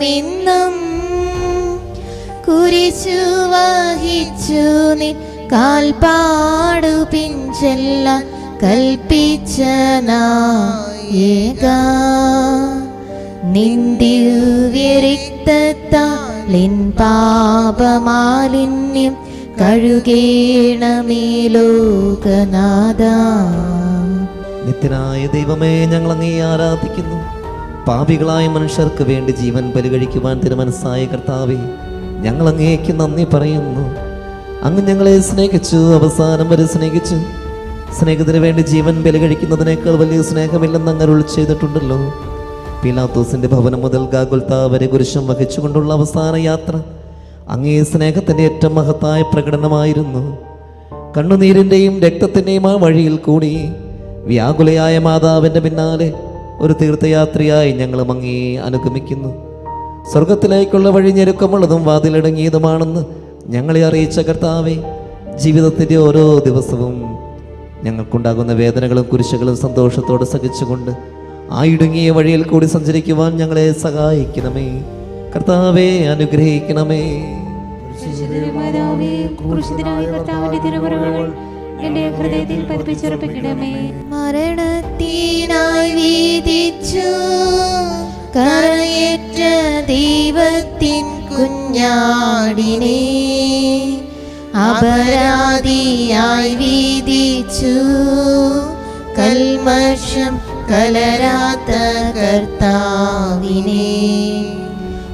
നാശിപ്പോനെന്നുമെന്നും കുരിശു വഹിച്ചു നീ കാൽപാടു പിഞ്ചെല്ല കൽപ്പിച്ച നായക നിന്ദിവ്യരിക്തത്താലിൻ പാപമാലിന്യം കഴുകേണമേ ലോകനാഥ. നിത്യനായ ദൈവമേ ഞങ്ങൾ അങ്ങേ ആരാധിക്കുന്നു. പാപികളായ മനുഷ്യർക്ക് വേണ്ടി ജീവൻ ബലികഴിക്കുവാൻ തിരുമനസ്സായ കർത്താവെ ഞങ്ങൾ അങ്ങേക്ക് നന്ദി പറയുന്നു. അങ്ങ് ഞങ്ങളെ സ്നേഹിച്ചു അവസാനം വരെ സ്നേഹിച്ചു. സ്നേഹത്തിന് വേണ്ടി ജീവൻ ബലികഴിക്കുന്നതിനേക്കാൾ വലിയ സ്നേഹമില്ലെന്ന് അങ്ങ് അരുൾ ചെയ്തിട്ടുണ്ടല്ലോ. പീലാത്തോസിന്റെ ഭവനം മുതൽ ഗാഗുൽത്ത വരെ കുരിശം വഹിച്ചുകൊണ്ടുള്ള അവസാന യാത്ര അങ്ങേ സ്നേഹത്തിന്റെ ഏറ്റവും മഹത്തായ പ്രകടനമായിരുന്നു. കണ്ണുനീരിന്റെയും രക്തത്തിന്റെയും ആ വഴിയിൽ കൂടി വ്യാകുലയായ മാതാവിന്റെ പിന്നാലെ ഒരു തീർത്ഥയാത്രയായി ഞങ്ങൾ അങ്ങേ അനുഗമിക്കുന്നു. സ്വർഗത്തിലേക്കുള്ള വഴി ഞെരുക്കമുള്ളതും വാതിലടങ്ങിയതുമാണെന്ന് ഞങ്ങളെ അറിയിച്ച കർത്താവെ ജീവിതത്തിന്റെ ഓരോ ദിവസവും ഞങ്ങൾക്കുണ്ടാകുന്ന വേദനകളും കുരിശുകളും സന്തോഷത്തോടെ സഹിച്ചുകൊണ്ട് ആ ഇടുങ്ങിയ വഴിയിൽ കൂടി സഞ്ചരിക്കുവാൻ ഞങ്ങളെ സഹായിക്കണമേ. കർത്താവെ അനുഗ്രഹിക്കണമേ. എന്റെ ഹൃദയത്തിൽ പതിപ്പിച്ചുറപ്പിക്കണമേ. മരണത്തിനായി വീതിച്ചു കരയേറ്റ ദൈവത്തിൻ കുഞ്ഞാടിനെ അപരാധിയായി വീതിച്ചു കൽമഷം കലരാത്ത കർത്താവിനെ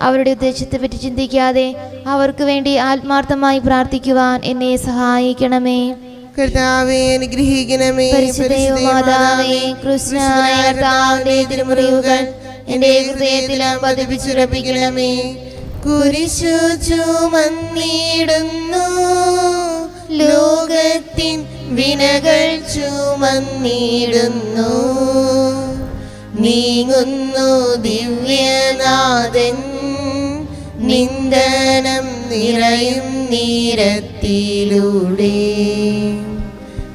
അവരുടെ ഉദ്ദേശത്തെപ്പറ്റി ചിന്തിക്കാതെ അവർക്ക് വേണ്ടി ആത്മാർത്ഥമായി പ്രാർത്ഥിക്കുവാൻ എന്നെ സഹായിക്കണമേ. കർത്താവെ അനുഗ്രഹിക്കണമേ. പരിശുദ്ധമാതാവേ കൃഷ്ണനായ കർത്താവിന്റെ തിരുമുറിവുകൾ എന്റെ ഹൃദയത്തിൽ പതിപ്പിച്ചുറപ്പിക്കണമേ. കുരിശു ചുമന്നിടുന്നു ലോകത്തിൻ വിനകൾ ചുമന്നിടുന്നു. നീങ്ങുന്നു ദിവ്യനാഥൻ നിന്ദനം നിറയും നീരത്തിലൂടെ.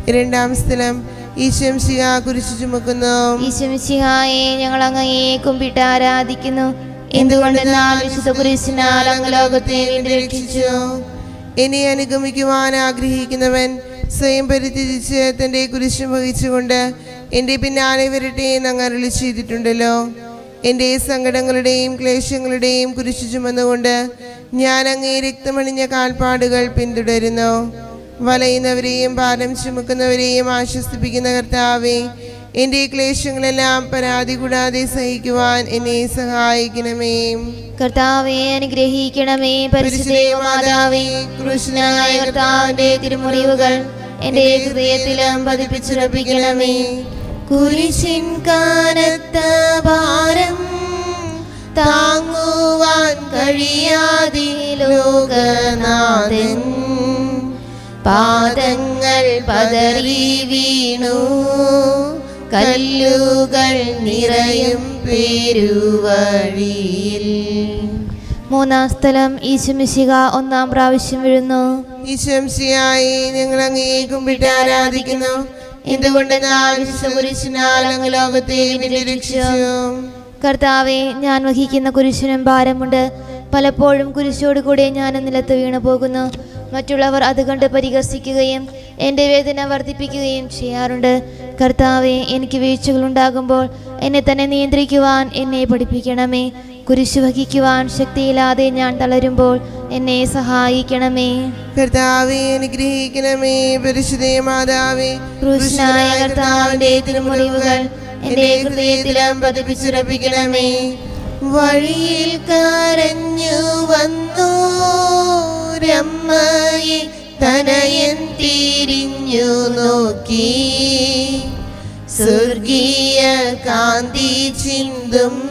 രണ്ടാം സ്ഥലം ഈശംശിഹ കുരിശു ചുമക്കുന്നു. ഈശംശിഹായെ ഞങ്ങൾ അങ്ങയെ കുമ്പിട്ട് ആരാധിക്കുന്നു. എന്തുകൊണ്ടെന്നാൽ വിശുദ്ധ കുരിശിനാൽ അങ്ങ് ലോകത്തെ വീണ്ടും രക്ഷിച്ചു. എന്നെ അനുഗമിക്കുവാൻ ആഗ്രഹിക്കുന്നവൻ സ്വയം പരിത്യജിച്ച് തന്റെ കുരിശും വഹിച്ചുകൊണ്ട് എന്റെ പിന്നാലെ വരട്ടെ എന്ന് അങ്ങ് അരളി ചെയ്തിട്ടുണ്ടല്ലോ. എന്റെ സങ്കടങ്ങളുടെയും ക്ലേശങ്ങളുടെയും കുരിശു ചുമന്നുകൊണ്ട് ഞാൻ അങ്ങേ രക്തമണിഞ്ഞ കാൽപ്പാടുകൾ പിന്തുടരുന്നു. വലയുന്നവരെയും ഭാരം ചുമക്കുന്നവരെയും ആശ്വസിപ്പിക്കുന്ന കർത്താവേ എന്റെ ക്ലേശങ്ങളെല്ലാം പരാതി കൂടാതെ സഹിക്കുവാൻ എന്നെ സഹായിക്കണമേ. കർത്താവേ അനുഗ്രഹിക്കണമേ. പരിശുദ്ധമാതാവേ കൃഷ്ണനായ തിരുമുറിവുകൾ എന്റെ ഹൃദയത്തിലും പതിപ്പിച്ചുറപ്പിക്കണമേ. കുരിശിൻ കാനത്ത ഭാരം താങ്ങുവാൻ കഴിയാതി ലോകനാഥൻ പാദങ്ങൾ പതറി വീണു കല്ലുകൾ നിറയും പെരുവഴിയിൽ. മൂന്നാം സ്ഥലം ഈശുമിശിക ഒന്നാം പ്രാവശ്യം വീഴുന്നു. ഈശംശിയായി ഞങ്ങൾ അങ്ങേക്കും വിട്ട് ആരാധിക്കുന്നു. അങ്ങ് ലോകത്തെ നിരക്ഷിച്ചു? കർത്താവെ ഞാൻ വഹിക്കുന്ന കുരിശിനും ഭാരമുണ്ട്. പലപ്പോഴും കുരിശോട് കൂടെ ഞാൻ നിലത്ത് വീണു പോകുന്നു. മറ്റുള്ളവർ അത് കണ്ട് പരിഹസിക്കുകയും എന്റെ വേദന വർദ്ധിപ്പിക്കുകയും ചെയ്യാറുണ്ട്. കർത്താവെ എനിക്ക് വീഴ്ചകൾ ഉണ്ടാകുമ്പോൾ എന്നെ തന്നെ നിയന്ത്രിക്കുവാൻ എന്നെ പഠിപ്പിക്കണമേ. കുരിശു വഹിക്കുവാൻ ശക്തിയില്ലാതെ ഞാൻ തളരുമ്പോൾ എന്നെ സഹായിക്കണമേ. കർത്താവെ അനുഗ്രഹിക്കണമേ. പരിശുദ്ധേ മാതാവേ കൃഷ്ണായ കർത്താവിന്റെ തിരുമുറിവുകൾ എന്റെ ഹൃദയത്തിലും പതിപ്പിച്ചുറപ്പിക്കണമേ. വഴിയിൽ കരഞ്ഞു വന്നു രമ്മയെ തനയൻ തിരിഞ്ഞു നോക്കി. സ്വർഗീയ കാന്തി ചിന്തും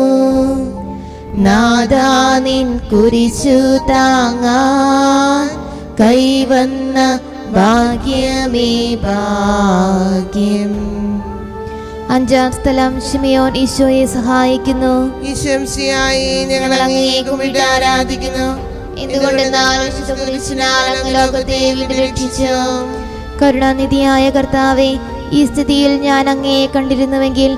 നാദാ നിൻ കുരിശു താങ്ങാൻ കൈവന്ന ഭാഗ്യമേ ഭാഗ്യം. അഞ്ചാം സ്ഥലം ഷിമിയോൻ ഈശോയെ സഹായിക്കുന്നു. ഞങ്ങൾ ആരാധിക്കുന്നു. ലോകത്തെ കരുണാനിധിയായ കർത്താവെ ഈ സ്ഥിതിയിൽ ഞാൻ അങ്ങയെ കണ്ടിരുന്നുവെങ്കിൽ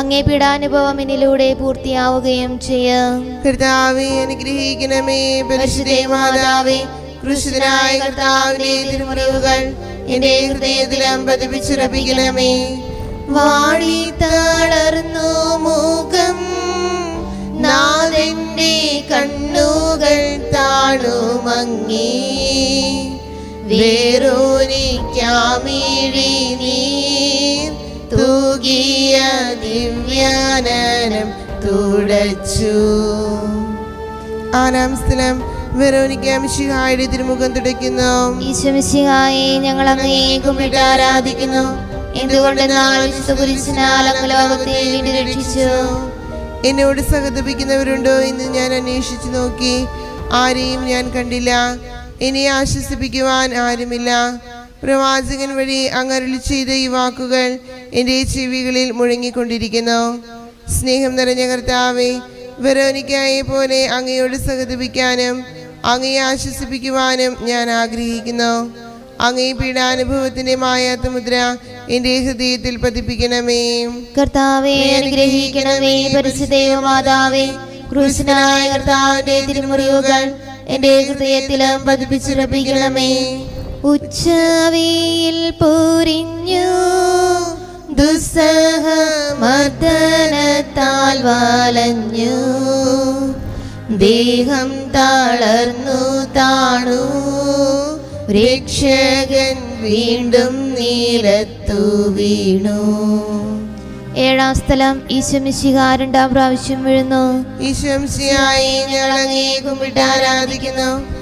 അങ്ങേ പീഡാനുഭവം എന്നിലൂടെ പൂർത്തിയാവുകയും ചെയ്യും. തളർന്നു മുഖം നാഥന്റെ കണ്ണുകൾ താണുമങ്ങി വേറോനിക്കാമിഴി നീർ തൂകിയ ദിവ്യാനനം തുടച്ചു. ആനാം സ്ഥലം. വെറോനിക്ക മിശിഹായുടെ തിരുമുഖം തുടയ്ക്കുന്നു. ഈശ്വമിശിഹായെ ഞങ്ങൾ അങ്ങേക്കും കുമ്പിട്ട് ആരാധിക്കുന്നു. എന്തുകൊണ്ട് രക്ഷിച്ചു. എന്നോട് സഹതപിക്കുന്നവരുണ്ടോ എന്ന് ഞാൻ അന്വേഷിച്ചു നോക്കി. ആരെയും ഞാൻ കണ്ടില്ല. എന്നെ ആശ്വസിപ്പിക്കുവാൻ ആരുമില്ല. പ്രവാചകൻ വഴി അങ്ങരുളി ചെയ്ത ഈ വാക്കുകൾ എന്റെ ചെവികളിൽ മുഴങ്ങിക്കൊണ്ടിരിക്കുന്നു. സ്നേഹം നിറഞ്ഞ കർത്താവെ വെറോനിക്കായെ പോലെ അങ്ങയോട് സഹതപിക്കാനും അങ്ങയെ ആശ്വസിപ്പിക്കുവാനും ഞാൻ ആഗ്രഹിക്കുന്നു. അങ്ങേ പീഡാനുഭവത്തിന്റെ മായാത്ത മുദ്ര എന്റെ ഹൃദയത്തിൽ പതിപ്പിക്കണമേ. കർത്താവെ അനുഗ്രഹിക്കണമേ പരിശുദ്ധേവമാതാവേ ക്രൂശനായ കർത്താവിന്റെ തിരുമുറിവുകൾ എന്റെ ഹൃദയത്തിലും പതിപ്പിച്ചുറപ്പിക്കണമേ. ഉച്ചവിയിൽ പൊരിഞ്ഞു. ദുസ്സഹ മർദ്ദനത്താൽ വലഞ്ഞു. ദേഹം തളർന്നു താണു. രക്ഷകൻ വീണ്ടും നീലത്തു വീണു. ഏഴാം സ്ഥലം ഈശ്വമിശിക രണ്ടാം പ്രാവശ്യം വീഴുന്നു. ഈശ്വംശിയായി ഞങ്ങൾ അങ്ങേ കുമ്പിട്ട് ആരാധിക്കുന്നു.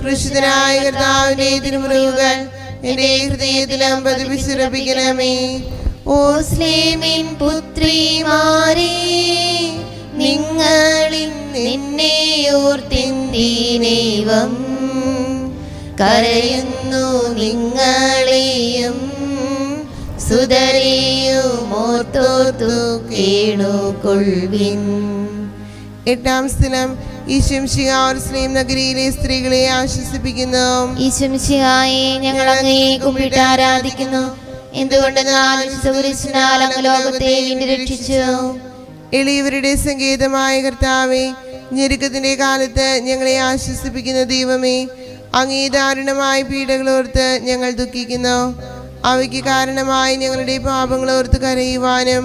കൃഷിതനായ കർത്താവിന്റെ തിരുമുറിവുകൾ എന്റെ ഹൃദയത്തിലും പതിപ്പിച്ചുറപ്പിക്കണമേ ഓ സ്ലേമിൻ പുത്രിമാരെ നിങ്ങളിൽ നിന്നെ ഓർത്തിന്തീനേവം കരയുന്നു നിങ്ങളെയും സുതറിയുമോർത്തോത്തു കേണു കൊൾവിൻ എട്ടാം സ്ഥലം ഈശംശിയാർസ്ലീം നഗരിയിലെ സ്ത്രീകളെ ആശ്വസിപ്പിക്കുന്നു. ഈശ്വമിശിഹായെ ഞങ്ങൾ അങ്ങയെ കുമ്പിട്ട് ആരാധിക്കുന്നു. എന്തുകൊണ്ടെന്നാൽ കുരിശിനാൽ അങ്ങ് ലോകത്തെ രക്ഷിച്ചു. എളിയവരുടെ സങ്കേതമായ കർത്താവെ ഞെരുക്കത്തിന്റെ കാലത്ത് ഞങ്ങളെ ആശ്വസിപ്പിക്കുന്ന ദൈവമേ അങ്ങേ ദാരുണമായ പീഡകളോർത്ത് ഞങ്ങൾ ദുഃഖിക്കുന്നു. അവയ്ക്ക് കാരണമായി ഞങ്ങളുടെ പാപങ്ങളോർത്ത് കരയുവാനും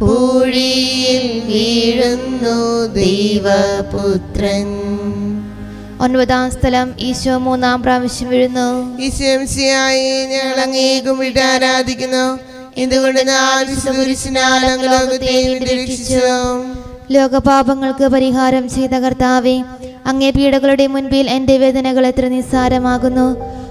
പൂഴിയിൽ വീഴുന്നു ദൈവപുത്രൻ. ഒൻപതാം സ്ഥലം ഈശോ മൂന്നാം പ്രാവശ്യം വീഴുന്നു. ഈശംശിയായി ഞങ്ങൾ അങ്ങേക്കും വിട്ട് ആരാധിക്കുന്നു. എന്തുകൊണ്ട് രക്ഷിച്ചു? ലോകപാപങ്ങൾക്ക് പരിഹാരം ചെയ്ത കർത്താവെ അങ്ങേ പീഡകളുടെ മുൻപിൽ എന്റെ വേദനകൾ എത്ര നിസ്സാരമാകുന്നു.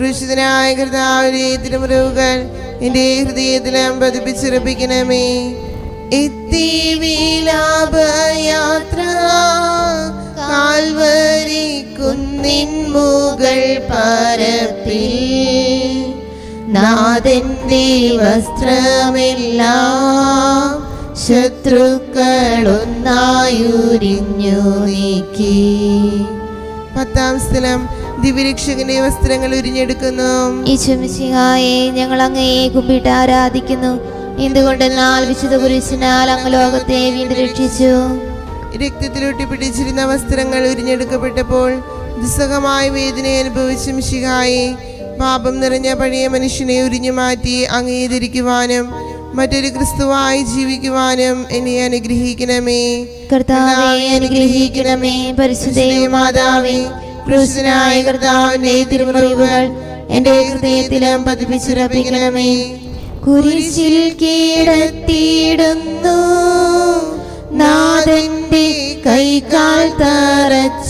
ക്രൂശിതനായ കർത്താവിന്റെ തിരുമുറിവുകൾ എന്റെ ഹൃദയത്തിലും പതിപ്പിച്ചുറപ്പിക്കണമേ. എത്തി കാൽവരി കുന്നിൻ മുകൾ പരപ്പിൽ. നാഥന്റെ വസ്ത്രമെല്ലാം ശത്രുക്കളൊന്നായുരിഞ്ഞു നീക്കി. പത്താം സ്ഥലം ദിവ്യരക്ഷകന്റെ വസ്ത്രങ്ങൾ ഉരിഞ്ഞെടുക്കുന്നു. ഈശ്വമിശിഹായെ ഞങ്ങൾ അങ്ങയെ കുമ്പിട്ട് ആരാധിക്കുന്നു. എന്തുകൊണ്ടെന്നാൽ വിശുദ്ധ കുരിശിനാൽ അങ്ങ് ലോകത്തെ വീണ്ടും രക്ഷിച്ചു. രക്തത്തിലൊട്ടി പിടിച്ചിരുന്ന വസ്ത്രങ്ങൾ ഉരിഞ്ഞെടുക്കപ്പെട്ടപ്പോൾ ദുസ്സഹമായ വേദന അനുഭവിച്ച മിശിഹായി പാപം നിറഞ്ഞ പഴയ മനുഷ്യനെ ഉരിഞ്ഞു മാറ്റി അംഗീകരിക്കുവാനും മറ്റൊരു ക്രിസ്തുവായി ജീവിക്കുവാനും എന്നെ അനുഗ്രഹിക്കണമേ. കർത്താവെ അനുഗ്രഹിക്കണമേ. പരിശുദ്ധേ മാതാവേ ക്രൂശനായ കർത്താവിന്റെ തിരുമുറിവുകൾ എന്റെ ഹൃദയത്തിലും പതിപ്പിച്ചുറപ്പിക്കണമേ. കുരിശിൽ കീഴത്തിയിടുന്നു നാഥന്റെ കൈകാൽ തറച്ചിടുന്നു.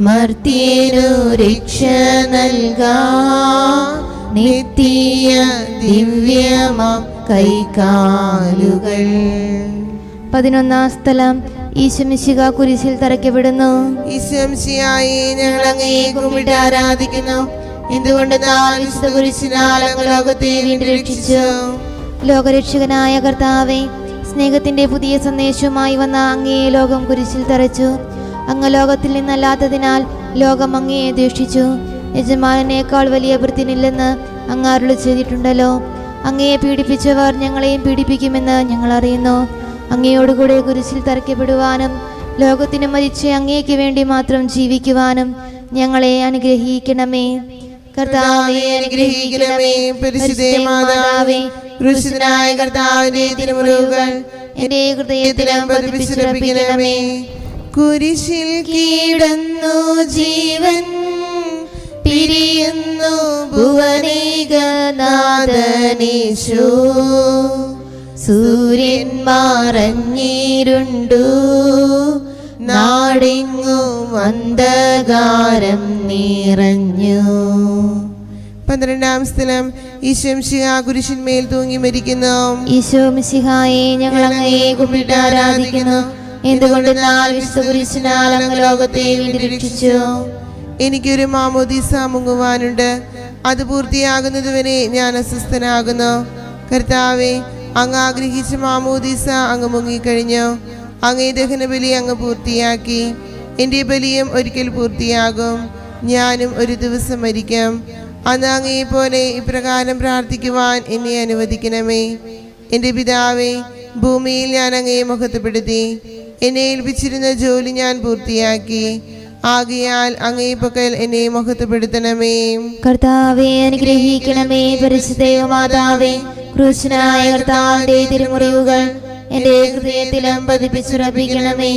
മർത്തിയനു രക്ഷ നൽകാ. നിത്യ ദിവ്യമ കൈകാലുകൾ. പതിനൊന്നാം സ്ഥലം. ഈശമിശിക കുരിശിൽ തറയ്ക്കപ്പെടുന്നു ഈശംശിയായി ഞങ്ങൾ അങ്ങയെ കുമ്പിട്ട് ആരാധിക്കുന്നു. എന്തുകൊണ്ട് വിശുദ്ധ കുരിശിനാൽ അങ്ങ് ലോകത്തെ വീണ്ടും രക്ഷിച്ചു? ലോകരക്ഷകനായ കർത്താവെ സ്നേഹത്തിന്റെ പുതിയ സന്ദേശവുമായി വന്ന അങ്ങയെ ലോകം കുരിശിൽ തറച്ചു. അങ്ങ് ലോകത്തിൽ നിന്നല്ലാത്തതിനാൽ ലോകം അങ്ങയെ ദ്വേഷിച്ചു യജമാനേക്കാൾ വലിയ വൃത്തിനില്ലെന്ന് അങ്ങ് അരുളി ചെയ്തിട്ടുണ്ടല്ലോ. അങ്ങയെ പീഡിപ്പിച്ചവർ ഞങ്ങളെയും പീഡിപ്പിക്കുമെന്ന് ഞങ്ങൾ അറിയുന്നു. അങ്ങയോടുകൂടെ കുരിശിൽ തറയ്ക്കപ്പെടുവാനും ലോകത്തിന് മരിച്ച് അങ്ങേക്ക് വേണ്ടി മാത്രം ജീവിക്കുവാനും ഞങ്ങളെ അനുഗ്രഹിക്കണമേ. കർത്താവെ അനുഗ്രഹിക്കണമേ. കുരിശിൽ കീടന്നു ജീവൻ പിരിയുന്നു ഭുവനേകനാഥനീശോ. സൂര്യൻ മറഞ്ഞിരുണ്ടു. നാടെങ്ങും അന്ധകാരം നീറഞ്ഞു. പന്ത്രണ്ടാം സ്ഥലം. ഈശംശിഹ കുരിശിന്മേൽ തൂങ്ങി മരിക്കുന്നു. ഈശോ ശിഹായെ ഞങ്ങൾ അങ്ങയെ കുമ്പിട്ട് ആരാധിക്കുന്നു. എന്തുകൊണ്ടെന്നാൽ വിശുദ്ധ കുരിശിനാൽ അങ്ങ് ലോകത്തെ വേണ്ടി രക്ഷിച്ചു? എനിക്കൊരു മാമോദീസ മുങ്ങുവാനുണ്ട്. അത് പൂർത്തിയാകുന്നതുവരെ ഞാൻ അസ്വസ്ഥനാകുന്നു. കർത്താവെ അങ്ങ് ആഗ്രഹിച്ച മാമോദീസ അങ്ങ് മുങ്ങിക്കഴിഞ്ഞു. അങ്ങേ ദഹനബലി അങ്ങ് പൂർത്തിയാക്കി. എന്റെ ബലിയും ഒരിക്കൽ പൂർത്തിയാകും. ഞാനും ഒരു ദിവസം മരിക്കും. അന്ന് അങ്ങേ പോലെ ഇപ്രകാരം പ്രാർത്ഥിക്കുവാൻ എന്നെ അനുവദിക്കണമേ. എന്റെ പിതാവേ ഭൂമിയിൽ ഞാൻ അങ്ങയെ മുഖത്തുപെടുത്തി. എന്നെ ഏൽപ്പിച്ചിരുന്ന ജോലി ഞാൻ പൂർത്തിയാക്കി. ആകയാൽ അങ്ങേ പക്കൽ എന്നെ മുഖത്തുപെടുത്തണമേ. കർത്താവെ അനുഗ്രഹിക്കണമേ പരിശുദ്ധ മാതാവേ ക്രൂശനായ കർത്താവിന്റെ തിരുമുറിവുകൾ എന്റെ ഹൃദയത്തിലും പതിപ്പിച്ചുറപ്പിക്കണമേ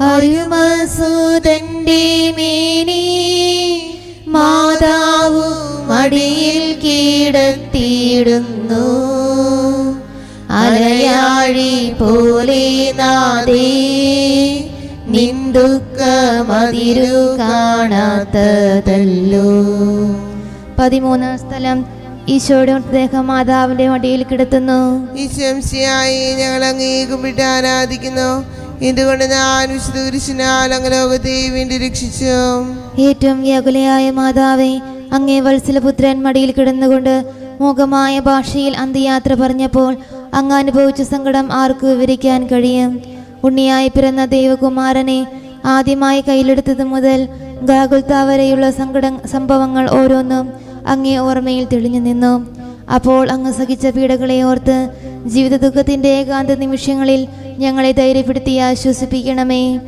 അരുമസൂതന്റെ മേനി മാതാവു മടിയിൽ കീടത്തിയിടുന്നു. അലയാഴി പോലെ നാദേ നിന്ദുക്കമതിരു കാണാത്തതല്ലോ. പതിമൂന്നാം സ്ഥലം. ഈശോയുടെ മൃതദേഹം മാതാവിന്റെ മടിയിൽ കിടത്തുന്നു. ഈശംസിയായി ഞങ്ങൾ അങ്ങേ കുമ്പിട്ട് ആരാധിക്കുന്നു. എന്തുകൊണ്ട് ഞാൻ വിശുദ്ധ കുരിശിനാൽ അങ്ങ് ലോകത്തെ വീണ്ടും രക്ഷിച്ചു? ഏറ്റവും വ്യകുലയായ മാതാവേ അങ്ങേ വത്സലപുത്രൻ മടിയിൽ കിടന്നുകൊണ്ട് മൂകമായ ഭാഷയിൽ അന്ത്യയാത്ര പറഞ്ഞപ്പോൾ അങ്ങ് അനുഭവിച്ച സങ്കടം ആർക്ക് വിവരിക്കാൻ കഴിയും. ഉണ്ണിയായി പിറന്ന ദൈവകുമാരനെ ആദ്യമായി കയ്യിലെടുത്തത് മുതൽ ഗാകുൽത്ത വരെയുള്ള സങ്കട സംഭവങ്ങൾ ഓരോന്നും അങ്ങേ ഓർമ്മയിൽ തെളിഞ്ഞു നിന്നു. അപ്പോൾ അങ്ങ് സഹിച്ച പീഡകളെ ഓർത്ത് ജീവിത ദുഃഖത്തിന്റെ ഏകാന്ത നിമിഷങ്ങളിൽ ഞങ്ങളെ ധൈര്യപ്പെടുത്തി ആശ്വസിപ്പിക്കണമേ.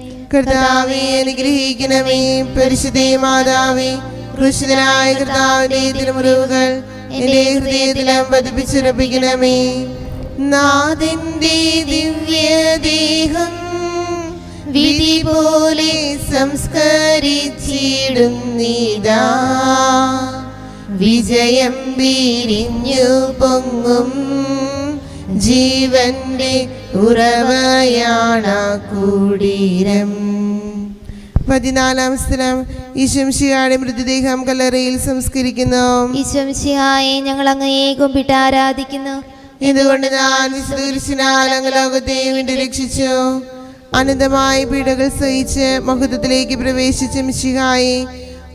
ദിവ്യദേഹം വിധി പോലെ സംസ്കരിച്ചിടുന്നിതാ. വിജയം വീരിഞ്ഞു പൊങ്ങും. ജീവന്റെ ഉറവയാണ കൂടീരം പതിനാലാം സ്ഥലം ഈശംഷിയുടെ മൃതദേഹം കല്ലറയിൽ സംസ്കരിക്കുന്നു. ഈശ്വംശിയായെ ഞങ്ങൾ അങ്ങയെ കുമ്പിട്ട് ആരാധിക്കുന്നു. ഇതുകൊണ്ട് ഞാൻ വിശുദ്ധീർശനാൽ അങ്ങ് ലോകത്തെ വീണ്ടും രക്ഷിച്ചു. അനന്തമായ പീഡകൾ സഹിച്ച് മഹത്വത്തിലേക്ക് പ്രവേശിച്ച മിശിഹായി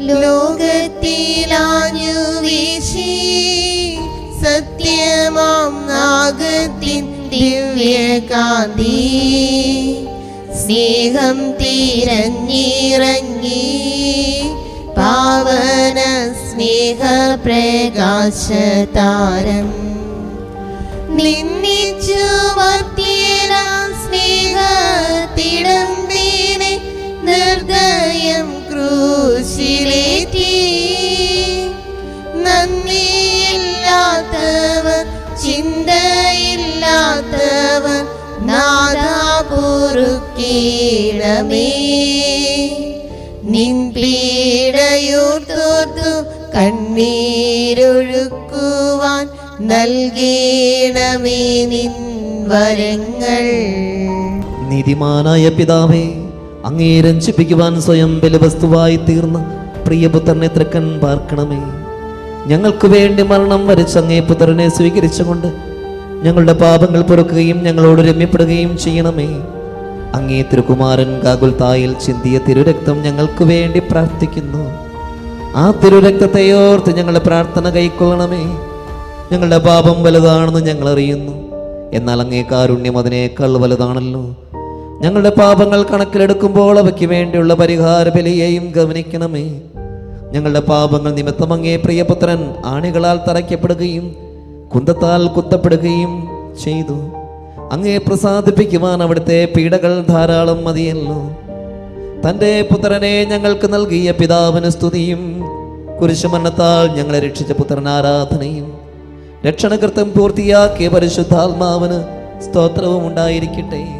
ലോകത്തിലാഞ്ഞു വീശി സത്യമാം നാഗത്തിൻ ദിവ്യകാന്തി. സ്നേഹം തിരഞ്ഞിറങ്ങി. പാവന സ്നേഹ പ്രകാശതാരം. നിന്നിച്ചു മർത്തിയനാം സ്നേഹത്തിടമ്പീനെ നിർദ്ദയം ക്രൂശിലേറ്റി നന്ദിയില്ലാത്തവ ചിന്തയില്ലാത്തവ നാദാപുറുക്കീടമേ നിൻ പീഡയൂർത്തോർത്തു കണ്ണീരൊഴുക്കുവാൻ നൽകീണമേ നിൻ വരങ്ങൾ. നീതിമാനായ പിതാവേ അങ്ങേ രഞ്ജിപ്പിക്കുവാൻ സ്വയം ബലവസ്തുവായി തീർന്ന പ്രിയപുത്രനെ തൃക്കൻ പാർക്കണമേ. ഞങ്ങൾക്ക് വേണ്ടി മരണം വരച്ച അങ്ങേ പുത്രനെ സ്വീകരിച്ചുകൊണ്ട് ഞങ്ങളുടെ പാപങ്ങൾ പൊറുക്കുകയും ഞങ്ങളോട് രമ്യപ്പെടുകയും ചെയ്യണമേ. അങ്ങേ തിരുകുമാരൻ കാകുൽത്തായിൽ ചിന്തിയ തിരുരക്തം ഞങ്ങൾക്ക് വേണ്ടി പ്രാർത്ഥിക്കുന്നു. ആ തിരുരക്തത്തെ ഞങ്ങളുടെ പ്രാർത്ഥന കൈക്കൊള്ളണമേ. ഞങ്ങളുടെ പാപം വലുതാണെന്ന് ഞങ്ങൾ അറിയുന്നു. എന്നാൽ അങ്ങേ കാരുണ്യം അതിനേക്കാൾ വലുതാണല്ലോ. ഞങ്ങളുടെ പാപങ്ങൾ കണക്കിലെടുക്കുമ്പോൾ അവയ്ക്ക് വേണ്ടിയുള്ള പരിഹാര ബലിയെയും ഗമനിക്കണമേ ഞങ്ങളുടെ പാപങ്ങൾ നിമിത്തം അങ്ങേ പ്രിയപുത്രൻ ആണികളാൽ തറയ്ക്കപ്പെടുകയും കുന്തത്താൽ കുത്തപ്പെടുകയും ചെയ്തു. അങ്ങേ പ്രസാദിപ്പിക്കുവാൻ അവിടുത്തെ പീഡകൾ ധാരാളം മതിയല്ലോ. തന്റെ പുത്രനെ ഞങ്ങൾക്ക് നൽകിയ പിതാവിന് സ്തുതിയും കുരിശുമരണത്താൽ ഞങ്ങളെ രക്ഷിച്ച പുത്രൻ ആരാധനയും രക്ഷണകൃത്യം പൂർത്തിയാക്കിയ പരിശുദ്ധാത്മാവിന് സ്തോത്രവും ഉണ്ടായിരിക്കട്ടെ.